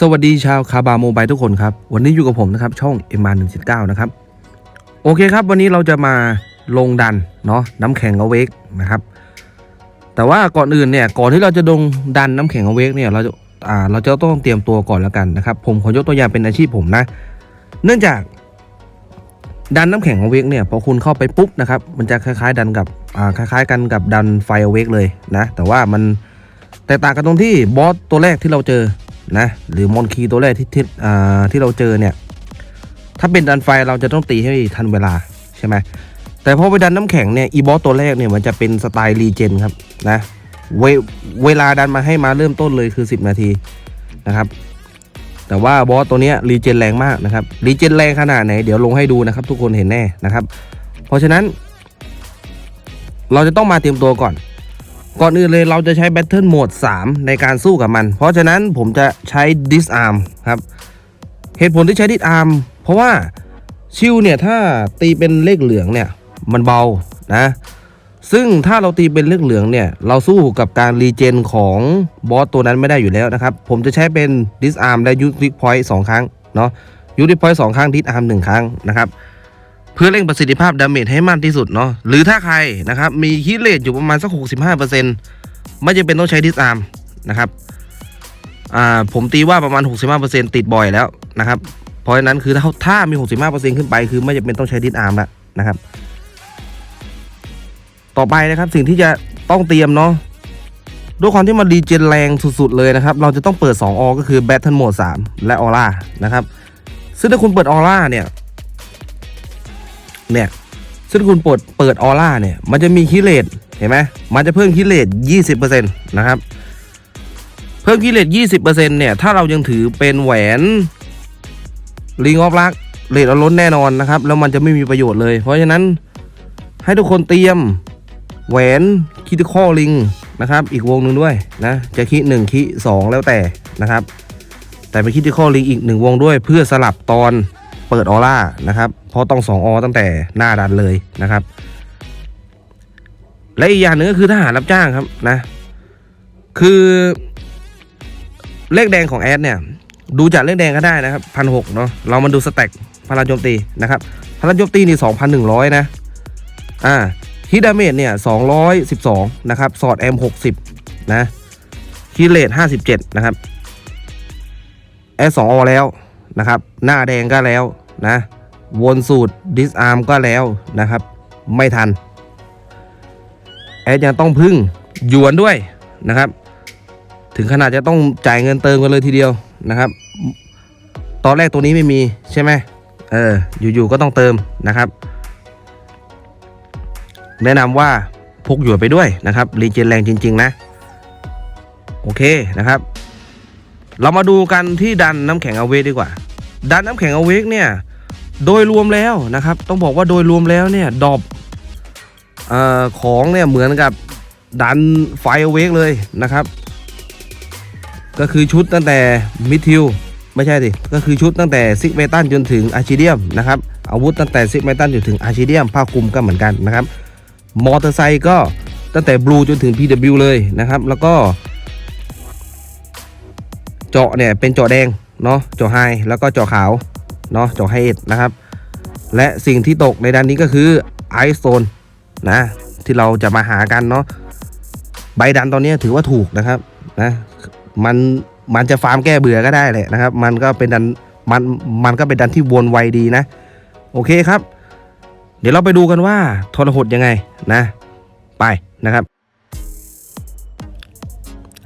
สวัสดีชาวคาบาโมบายทุกคนครับ วันนี้อยู่กับผมนะครับ ช่อง m อ็ม179นะครับ โอเคครับ วันนี้เราจะมาลงดันเนาะน้ำแข็งเอาเวกนะครับ แต่ว่าก่อนอื่นเนี่ยก่อนที่เราจะลงดันน้ำแข็งเอาเวกเนี่ยเราจะอ่าเราจะต้องเตรียมตัวก่อนแล้วกันนะครับ ผมขอยกตัวอย่างเป็นอาชีพผมนะ เนื่องจากดันน้ำแข็งเอาเวกเนี่ยพอคุณเข้าไปปุ๊บนะครับ มันจะคล้ายๆ ดันกับอ่าคล้าย ๆ กันกับดันไฟเอาเวกเลยนะ แต่ว่ามันแตกต่างกันตรงที่บอสตัวแรกที่เราเจอ นะหรือมอนคีตัวแรกที่ที่ที่เราเจอเนี่ย ถ้าเป็นดันไฟเราจะต้องตีให้ทันเวลาใช่ไหมแต่พอไปดันน้ำแข็งเนี่ยอีบอสตัวแรกเนี่ยมันจะเป็นสไตล์รีเจนครับนะเวเวลาดันมาให้มาเริ่มต้นเลยคือ 10 นาทีนะครับแต่ว่าบอสตัวนี้รีเจนแรงมากนะครับรีเจนแรงขนาดไหนเดี๋ยวลงให้ดูนะครับ ทุกคนเห็นแน่นะครับ เพราะฉะนั้น เราจะต้องมาเตรียมตัวก่อน ก่อนอื่นเลยเราจะใช้ Battle Mode 3 ในการสู้กับมัน เพราะฉะนั้นผมจะใช้ Disarm ครับ เหตุผลที่ใช้ Disarm เพราะว่าชิวเนี่ยถ้าตีเป็นเลขเหลืองเนี่ยมันเบานะ ซึ่งถ้าเราตีเป็นเลขเหลืองเนี่ยเราสู้กับการรีเจนของบอสตัวนั้นไม่ได้อยู่แล้วนะครับ ผมจะใช้เป็น Disarm และ Use Point 2 ครั้งเนาะ Use Point 2 ครั้ง Disarm 1 ครั้งนะครับ เพื่อเร่งประสิทธิภาพดาเมจให้มากที่สุดเนาะหรือถ้าใครนะครับมีฮิตเลทอยู่ประมาณสัก 65%ไม่จำเป็นต้องใช้ดิสอาร์มนะครับอ่าผมตีว่าประมาณ 65%ติดบ่อยแล้วนะครับเพราะฉะนั้นคือถ้าถ้ามี 65%ขึ้นไปคือไม่จำเป็นต้องใช้ดิสอาร์มแล้วนะครับ ต่อไปนะครับสิ่งที่จะต้องเตรียมเนาะด้วยความที่มันรีเจนแรงสุดๆเลยนะครับ เราจะต้องเปิด 2อก็คือ Battle Mode 3และออร่านะครับ ซึ่งถ้าคุณเปิดออร่าเนี่ย เนี่ยซึ่งคุณปิดเปิดออร่าเนี่ย มันจะมีคิเลตเห็นไหมมันจะเพิ่มคิเลต20%นะครับเพิ่มคิเลต20%เนี่ยถ้าเรายังถือเป็นแหวนลิงออฟลักเลทเอาล้นแน่นอนนะครับ แล้วมันจะไม่มีประโยชน์เลย เพราะฉะนั้นให้ทุกคนเตรียมแหวนคิดข้อลิงนะครับ อีกวงหนึ่งด้วยนะ จะคิหนึ่งคิสองแล้วแต่นะครับ แต่ไปคิดที่ข้อลิงอีกหนึ่งวงด้วย เพื่อสลับตอน เปิดออร่านะครับ เพราะต้องสองอตั้งแต่หน้าดันเลยนะครับ และอีกอย่างหนึ่งก็คือทหารรับจ้างครับนะ คือเลขแดงของแอดเนี่ย ดูจากเลขแดงก็ได้นะครับพันหกเนาะเรามาดูสแต็กพลังโจมตีนะครับพลังโจมตีนี่สองพันหนึ่งร้อยนะอ่าฮิดาเมจเนี่ยสองร้อยสิบสองนะครับ สอดแอมหกสิบนะคิเลตห้าสิบเจ็ดนะครับแอดสองอแล้ว นะครับ หน้าแดงก็แล้วนะวนสูตรดิสอาร์มก็แล้วนะครับ ไม่ทัน แอดยังต้องพึ่งหยวนด้วยนะครับ ถึงขนาดจะต้องจ่ายเงินเติมกันเลยทีเดียวนะครับ ตอนแรกตัวนี้ไม่มีใช่ไหมเอออยู่ๆก็ต้องเติมนะครับ แนะนำว่าพกหยวนไปด้วยนะครับรีเจนแรงจริง ๆ นะ โอเคนะครับ เรามาดูกันที่ดันน้ำแข็งเอาเวดีกว่า ดันน้ำแข็งเอาเวกเนี่ยโดยรวมแล้วนะครับ ต้องบอกว่าโดยรวมแล้วเนี่ยดอบออของเนี่ยเหมือนกับดันไฟเอาเวกเลยนะครับ ก็คือชุดตั้งแต่มิทิลไม่ใช่สิก็คือชุดตั้งแต่ซิกเมตันจนถึงอาชิเดียมนะครับอาวุธตั้งแต่ซิกเมตันจนถึงอาชิเดียมผ้าคลุมก็เหมือนกันนะครับมอเตอร์ไซค์ก็ตั้งแต่บลูจนถึง PW เลยนะครับ แล้วก็ เจาะเนี่ยเป็นเจาะแดง เนาะเจาะไฮแล้วก็เจาะขาวเนาะเจาะไฮเอ็ดนะครับ และสิ่งที่ตกในด้านนี้ก็คือไอซ์โซนนะที่เราจะมาหากันเนาะใบดันตอนนี้ถือว่าถูกนะครับนะมันมันจะฟาร์มแก้เบื่อก็ได้แหละนะครับ มันก็เป็นดันมันมันก็เป็นดันที่วนไวดีนะ โอเคครับ เดี๋ยวเราไปดูกันว่าทรหดยังไงนะ ไปนะครับ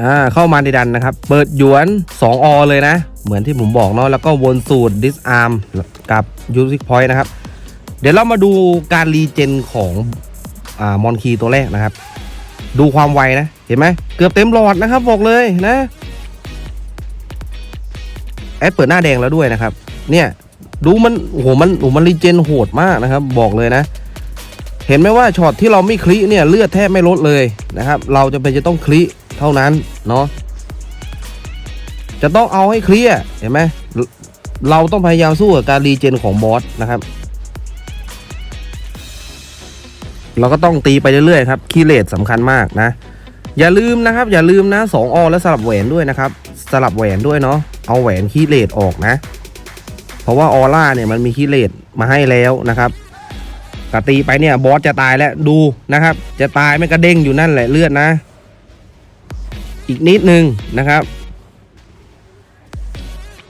อ่าเข้ามาในดันนะครับ เปิดหยวน 2 อ เลยนะ เหมือนที่ผมบอกเนาะแล้วก็วนสูตร disarm กับ music point นะครับ เดี๋ยวเรามาดูการรีเจนของอ่ามอนคีตัวแรกนะครับ ดูความไวนะ เห็นไหมเกือบเต็มหลอดนะครับบอกเลยนะแอดเปิดหน้าแดงแล้วด้วยนะครับ เนี่ยดูมันโอ้โหมันโอ้โหมันรีเจนโหดมากนะครับ บอกเลยนะ เห็นไหมว่าช็อตที่เราไม่คลิเนี่ยเลือดแทบไม่ลดเลยนะครับ เราจะเป็นจะต้องคลิเท่านั้นเนาะ จะต้องเอาให้เคลียร์เห็นไหมเราต้องพยายามสู้กับการรีเจนของบอสนะครับ เราก็ต้องตีไปเรื่อยๆครับคีเลตสำคัญมากนะ อย่าลืมนะครับ อย่าลืมนะสองอแล้วสลับแหวนด้วยนะครับ สลับแหวนด้วยเนาะเอาแหวนคีเลดออกนะ เพราะว่าออร่าเนี่ยมันมีคีเลดมาให้แล้วนะครับกตีไปเนี่ยบอสจะตายแล้วดูนะครับ จะตายไม่กระเด้งอยู่นั่นแหละเลือดนะ อีกนิดนึงนะครับ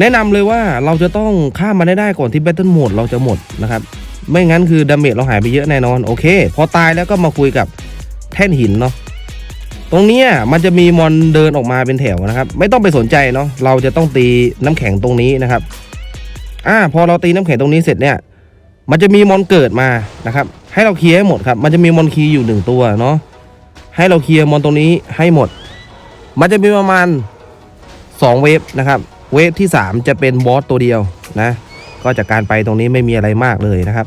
แนะนำเลยว่าเราจะต้องข้ามมาได้ได้ก่อนที่ Battle Mode เราจะหมดนะครับ ไม่งั้นคือดาเมจเราหายไปเยอะแน่นอน โอเค พอตายแล้วก็มาคุยกับแท่นหินเนาะตรงนี้มันจะมีมอนเดินออกมาเป็นแถวนะครับ ไม่ต้องไปสนใจเนาะเราจะต้องตีน้ำแข็งตรงนี้นะครับอ่าพอเราตีน้ำแข็งตรงนี้เสร็จเนี่ย มันจะมีมอนเกิดมานะครับ ให้เราเคลียร์ให้หมดครับ มันจะมีมอนคีย์อยู่หนึ่งตัวเนาะให้เราเคลียร์มอนตรงนี้ให้หมด มันจะมีประมาณ2เวฟนะครับ เวฟที่ 3 จะเป็นบอสตัวเดียวนะ ก็จากการไปตรงนี้ไม่มีอะไรมากเลยนะครับ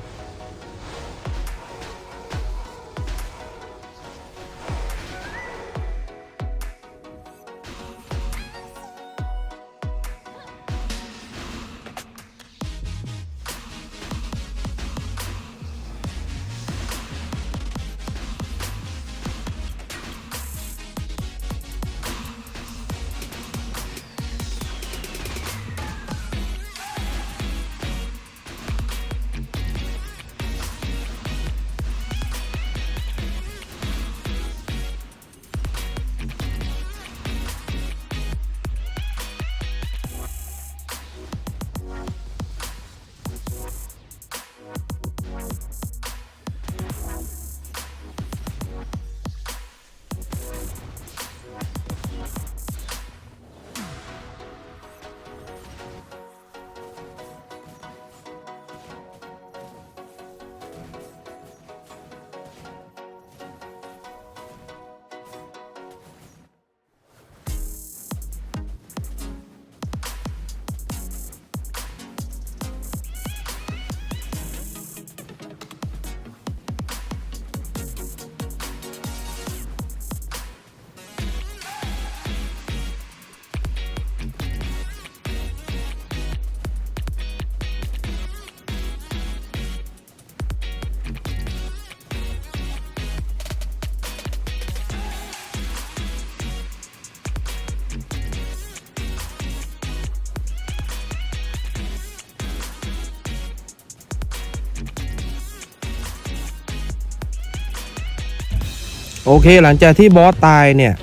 โอเคหลังจากที่บอสตายเนี่ย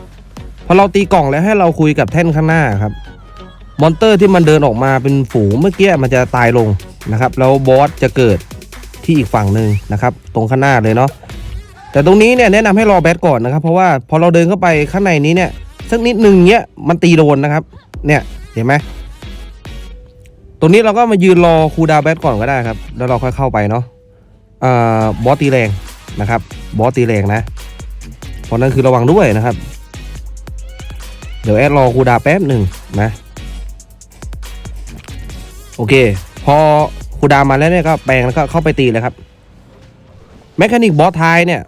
พอเราตีกล่องแล้วให้เราคุยกับแท่นข้างหน้าครับมอนเตอร์ที่มันเดินออกมาเป็นฝูงเมื่อกี้มันจะตายลงนะครับ แล้วบอสจะเกิดที่อีกฝั่งหนึ่งนะครับ ตรงข้างหน้าเลยเนาะแต่ตรงนี้เนี่ยแนะนำให้รอแบทก่อนนะครับ เพราะว่าพอเราเดินเข้าไปข้างในนี้เนี่ยสักนิดหนึ่งเนี้ยมันตีโดนนะครับ เนี่ยเห็นไหมตรงนี้เราก็มายืนรอคูดาวแบทก่อนก็ได้ครับ แล้วเราค่อยเข้าไปเนาะอ่าบอสตีแรงนะครับ บอสตีแรงนะ ราะนั้นคือระวังด้วยนะครับ เดี๋ยวแอดรอคูดาแป๊บหนึ่งนะ โอเค พอคูดามาแล้วเนี่ยก็แปลงแล้วก็เข้าไปตีเลยครับแมคานิกบอสท้ายเนี่ย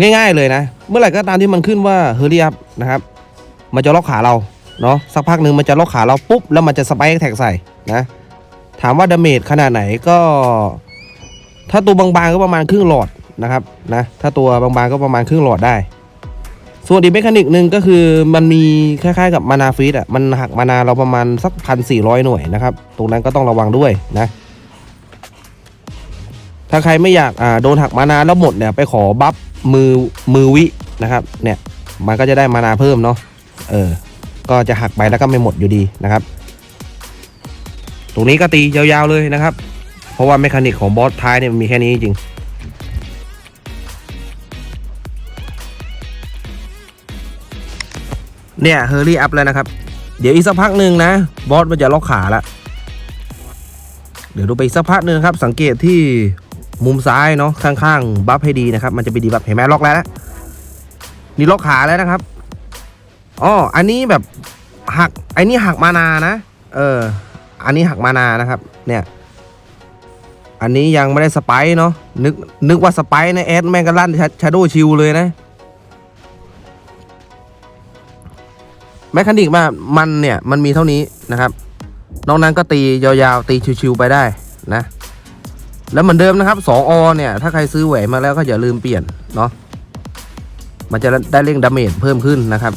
ง่ายๆเลยนะ เมื่อไหร่ก็ตามที่มันขึ้นว่าเฮอรี่อัพนะครับ มันจะล็อกขาเราเนาะสักพักหนึ่งมันจะล็อกขาเราปุ๊บ แล้วมันจะสไปค์แท็กใส่นะถามว่าดาเมจขนาดไหนก็ ถ้าตัวบางๆก็ประมาณครึ่งหลอด นะครับนะถ้าตัวบางๆก็ประมาณครึ่งหลอดได้ ส่วนอีกเมคานิกหนึ่งก็คือมันมีคล้ายๆกับมานาฟีดอะมันหักมานาเราประมาณสักพันสี่ร้อยหน่วยนะครับ ตรงนั้นก็ต้องระวังด้วยนะถ้าใครไม่อยากอ่าโดนหักมานาแล้วหมดเนี่ยไปขอบัฟมือมือวินะครับ เนี่ยมันก็จะได้มานาเพิ่มเนาะเออ ก็จะหักไปแล้วก็ไม่หมดอยู่ดีนะครับ ตรงนี้ก็ตียาวๆเลยนะครับ เพราะว่าเมคานิกของบอสท้ายเนี่ยมันมีแค่นี้จริง เนี่ยเฮอรี่อัพแล้วนะครับ เดี๋ยวอีกสักพักหนึ่งนะ บอสมันจะล็อกขาละ เดี๋ยวดูไปอีกสักพักหนึ่งครับ สังเกตที่มุมซ้ายเนาะข้างๆ บัฟให้ดีนะครับ มันจะไปดีบัฟเห็นไหมล็อกแล้วนะนี่ล็อกขาแล้วนะครับอ๋ออันนี้แบบหักไอ้นี่หักมานานะ เออ อันนี้หักมานานะครับ เนี่ย อันนี้ยังไม่ได้สไปร์เนาะนึกนึกว่าสไปร์นะแอดแม่งก็ลั่นชาโดชิลเลยนะ แมคานิกมามันเนี่ยมันมีเท่านี้นะครับนอกนั้นก็ตียาวๆตีชิวๆไปได้นะ แล้วเหมือนเดิมนะครับ 2อเนี่ย ถ้าใครซื้อแหวนมาแล้วก็อย่าลืมเปลี่ยนเนาะมันจะได้เร่งดาเมจเพิ่มขึ้นนะครับ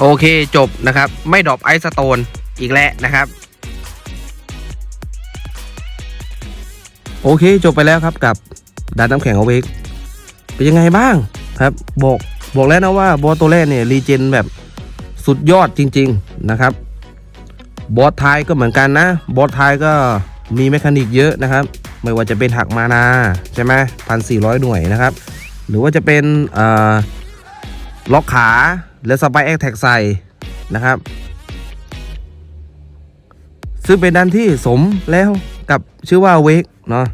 โอเคจบนะครับ ไม่ดรอปไอซ์สโตนอีกแล้วนะครับ โอเคจบไปแล้วครับกับดานน้ำแข็งเอาเวกเป็นยังไงบ้างครับ บอกบอกแล้วนะว่าบอสตัวแรกเนี่ยรีเจนแบบสุดยอดจริง ๆนะครับ บอสท้ายก็เหมือนกันนะ บอสท้ายก็มีแมคานิกเยอะนะครับ ไม่ว่าจะเป็นหักมานาใช่ไหมพันสี่ร้อยหน่วยนะครับ หรือว่าจะเป็นล็อกขา และสไปแอคแท็กใส่นะครับ ซึ่งเป็นดันที่สมแล้วกับชื่อว่าเวกเนาะ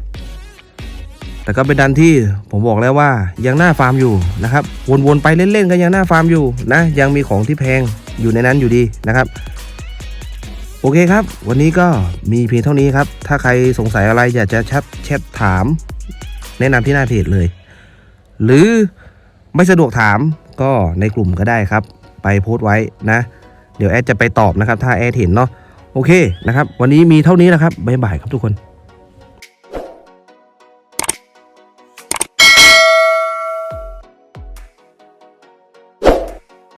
แต่ก็เป็นดันที่ผมบอกแล้วว่ายังหน่าฟาร์มอยู่นะครับ วนๆไปเล่นๆก็ยังหน่าฟาร์มอยู่นะ ยังมีของที่แพงอยู่ในนั้นอยู่ดีนะครับ โอเคครับ วันนี้ก็มีเพียงเท่านี้ครับ ถ้าใครสงสัยอะไรอยากจะแชทแชทถาม แนะนำที่หน้าเพจเลย หรือไม่สะดวกถาม ก็ในกลุ่มก็ได้ครับ ไปโพสต์ไว้นะ เดี๋ยวแอดจะไปตอบนะครับ ถ้าแอดเห็นเนาะโอเคนะครับ วันนี้มีเท่านี้นะครับบ๊ายบายครับทุกคน